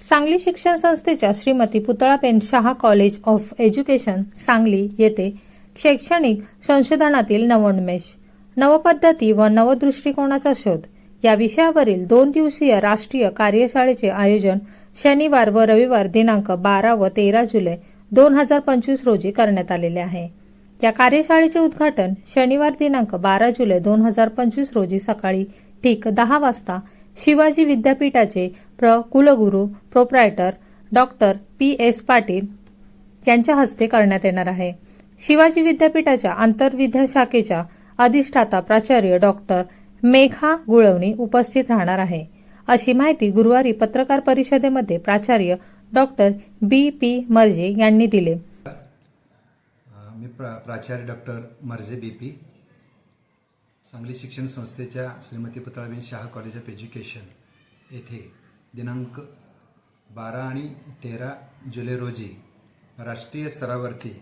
सांगली शिक्षण संस्थेच्या Shrimati Putalaben Shah college of education Sangli येथे शैक्षणिक संशोधनातील नवोन्मेष नवपद्धती व नवदृष्टिकोनाचा शोध. या विषयावरील दोन दिवसीय राष्ट्रीय कार्यशाळेचे आयोजन शनिवार व रविवार दिनांक बारा व तेरा जुलै दोन हजार पंचवीस रोजी करण्यात आलेले आहे. या कार्यशाळेचे उद्घाटन शनिवार दिनांक बारा जुलै दोन हजार पंचवीस रोजी सकाळी ठीक दहा वाजता शिवाजी विद्यापीठाचे प्र कुलगुरू proprietor doctor P S Patil यांच्या हस्ते करण्यात येणार आहे. शिवाजी विद्यापीठाच्या आंतरविद्या शाखेच्या अधिष्ठाता प्राचार्य डॉक्टर मेघा गुळवणी उपस्थित राहणार आहे. अशी माहिती गुरुवारी पत्रकार परिषदेमध्ये प्राचार्य डॉक्टर बी पी मर्जे यांनी दिले. मी प्राचार्य doctor Marje B P. Sangli शिक्षण संस्थेच्या Shrimati Putalaben Shah college of education येथे दिनांक बारा आणि तेरा जुलै रोजी राष्ट्रीय स्तरावरती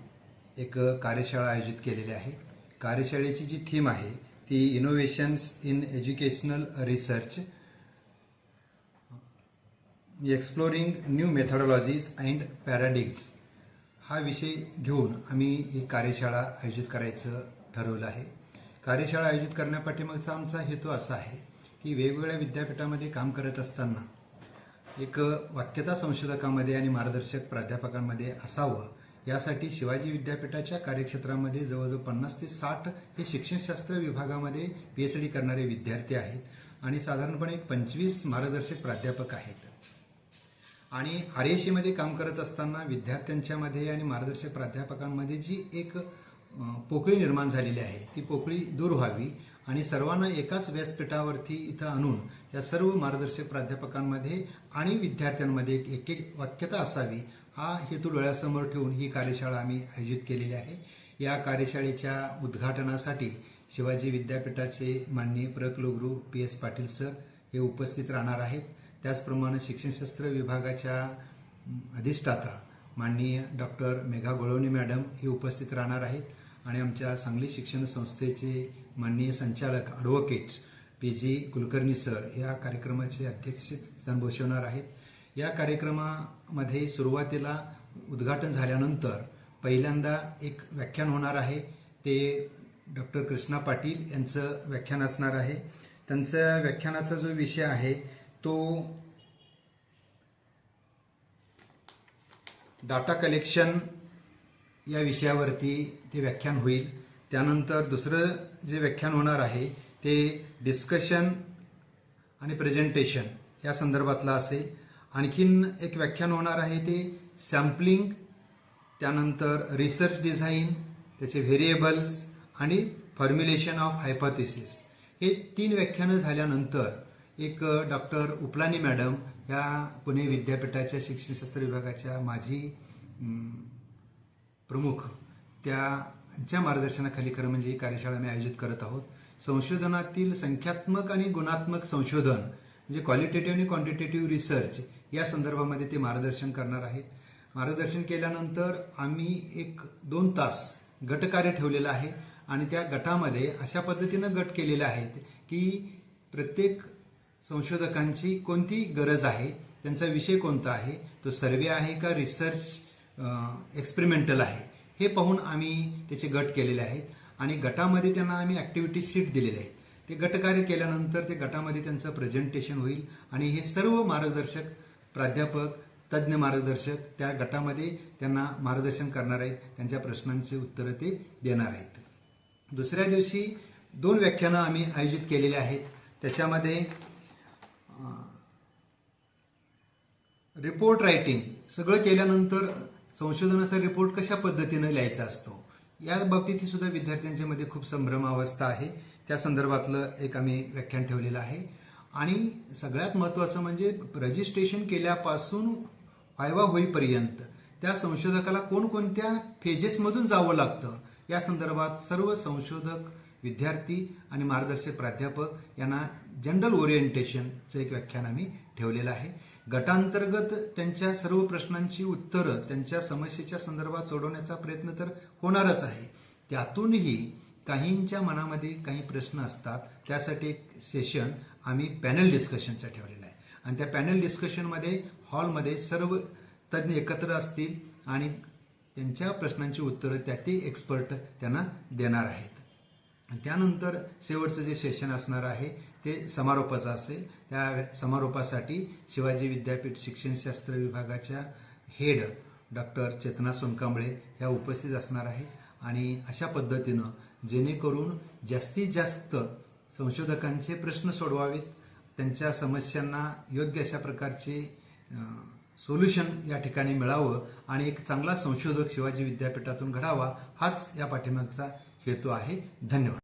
एक कार्यशाळा आयोजित केलेली आहे. कार्यशाळेची जी थीम आहे ती innovations in educational research exploring new methodologies and paradigms हा विषय घेऊन आम्ही ही कार्यशाळा आयोजित करायचं ठरवलं आहे. कार्यशाळा आयोजित करण्यापाठीमागचा आमचा हेतू असा आहे की वेगवेगळ्या विद्यापीठामध्ये काम करत असताना एक वाक्यता संशोधकामध्ये आणि मार्गदर्शक प्राध्यापकांमध्ये असावं. यासाठी शिवाजी विद्यापीठाच्या कार्यक्षेत्रामध्ये जवळजवळ पन्नास ते साठ हे शिक्षणशास्त्र विभागामध्ये पी एच डी करणारे विद्यार्थी आहेत आणि साधारणपणे एक पंचवीस मार्गदर्शक प्राध्यापक आहेत. आणि आर एसमध्ये काम करत असताना विद्यार्थ्यांच्यामध्ये आणि मार्गदर्शक प्राध्यापकांमध्ये जी एक पोकळी निर्माण झालेली आहे. ती पोकळी दूर व्हावी आणि सर्वांना एकाच व्यासपीठावरती इथं आणून या सर्व मार्गदर्शक प्राध्यापकांमध्ये आणि विद्यार्थ्यांमध्ये एक एक वाक्यता असावी हा हेतू डोळ्यासमोर ठेवून ही कार्यशाळा आम्ही आयोजित केलेली आहे. या कार्यशाळेच्या उद्घाटनासाठी शिवाजी विद्यापीठाचे माननीय प्रकुलगुरू पी. एस. पाटील सर हे उपस्थित राहणार आहेत. त्याचप्रमाणे शिक्षणशास्त्र विभागाच्या अधिष्ठाता माननीय डॉक्टर मेघा गोळवणी मॅडम हे उपस्थित राहणार आहेत. आणि आमच्या सांगली शिक्षण संस्थेचे माननीय संचालक advocates P G Kulkarni sir या कार्यक्रमाचे अध्यक्ष स्थान भूषवणार आहेत. या कार्यक्रमामध्ये सुरुवातीला उद्घाटन झाल्यानंतर पहिल्यांदा एक व्याख्यान होणार आहे. ते डॉक्टर कृष्णा पाटील यांचं व्याख्यान असणार आहे. त्यांच्या व्याख्यानाचा जो विषय आहे तो डाटा कलेक्शन या विषयावरती ते व्याख्यान होईल. त्यानंतर दुसरं जे व्याख्यान होणार आहे ते डिस्कशन आणि प्रेझेंटेशन या संदर्भातलं असेल. आणखीन एक व्याख्यान होणार आहे ते सॅम्पलिंग त्यानंतर रिसर्च डिझाईन त्याचे व्हेरिएबल्स आणि फॉर्म्युलेशन ऑफ हायपोथिसिस हे तीन व्याख्यानं झाल्यानंतर एक डॉक्टर उपलानी मॅडम या पुणे विद्यापीठाच्या शिक्षणशास्त्र विभागाच्या माझी प्रमुख त्यांच्या मार्गदर्शनाखाली खरं म्हणजे ही कार्यशाळा आम्ही आयोजित करत आहोत. संशोधनातील संख्यात्मक आणि गुणात्मक संशोधन म्हणजे क्वालिटेटिव्ह आणि क्वांटिटेटिव्ह रिसर्च या संदर्भामध्ये ते मार्गदर्शन करणार आहेत मार्गदर्शन केल्यानंतर आम्ही एक दोन तास गटकार्य ठेवलेलं आहे आणि त्या गटामध्ये अशा पद्धतीनं गट केलेले आहेत की प्रत्येक संशोधकांची कोणती गरज आहे त्यांचा विषय कोणता आहे तो सर्वे आहे का रिसर्च एक्सपेरिमेंटल आहे. हे पाहून आम्ही त्याचे गट केलेले आहेत आणि गटामध्ये त्यांना आम्ही ऍक्टिव्हिटी सीट दिलेले आहेत. ते गटकार्य केल्यानंतर ते गटामध्ये त्यांचं प्रेझेंटेशन होईल आणि हे सर्व मार्गदर्शक प्राध्यापक तज्ज्ञ मार्गदर्शक त्या गटामध्ये त्यांना मार्गदर्शन करणार आहेत. त्यांच्या प्रश्नांची उत्तरं ते देणार आहेत. दुसऱ्या दिवशी दोन व्याख्यानं आम्ही आयोजित केलेली आहेत. त्याच्यामध्ये रिपोर्ट रायटिंग सगळं केल्यानंतर संशोधनाचा रिपोर्ट कशा पद्धतीनं लिहायचा असतो? या बाबतीत सुद्धा विद्यार्थ्यांच्या मध्ये खूप संभ्रम अवस्था आहे. त्या संदर्भातलं एक आम्ही व्याख्यान ठेवलेलं आहे. आणि सगळ्यात महत्वाचं म्हणजे रजिस्ट्रेशन केल्यापासून व्हायवा होईपर्यंत त्या संशोधकाला कोणकोणत्या फेजेसमधून जावं लागतं? या संदर्भात सर्व संशोधक विद्यार्थी आणि मार्गदर्शक प्राध्यापक यांना जनरल ओरिएंटेशनचं एक व्याख्यान आम्ही ठेवलेलं आहे. गटांतर्गत त्यांच्या सर्व प्रश्नांची उत्तरं त्यांच्या समस्येच्या संदर्भात सोडवण्याचा प्रयत्न तर होणारच आहे. त्यातूनही काहींच्या मनामध्ये काही प्रश्न असतात. त्यासाठी एक सेशन आम्ही पॅनल डिस्कशनचा ठेवलेला आहे. आणि त्या पॅनल डिस्कशनमध्ये हॉलमध्ये सर्व तज्ज्ञ एकत्र असतील आणि त्यांच्या प्रश्नांची उत्तरं त्या ते एक्सपर्ट त्यांना देणार आहेत. त्यानंतर शेवटचं जे सेशन असणार आहे ते समारोपाचं असेल. त्या समारोपासाठी शिवाजी विद्यापीठ शिक्षणशास्त्र विभागाच्या हेड डॉक्टर चेतना सोनकांबळे या उपस्थित असणार आहेत. आणि अशा पद्धतीनं जेणेकरून जास्तीत जास्त संशोधकांचे प्रश्न सोडवावेत त्यांच्या समस्यांना योग्य अशा प्रकारचे सोल्युशन या ठिकाणी मिळावं आणि एक चांगला संशोधक शिवाजी विद्यापीठातून घडावा हाच या पाठीमागचा हेतू आहे. धन्यवाद.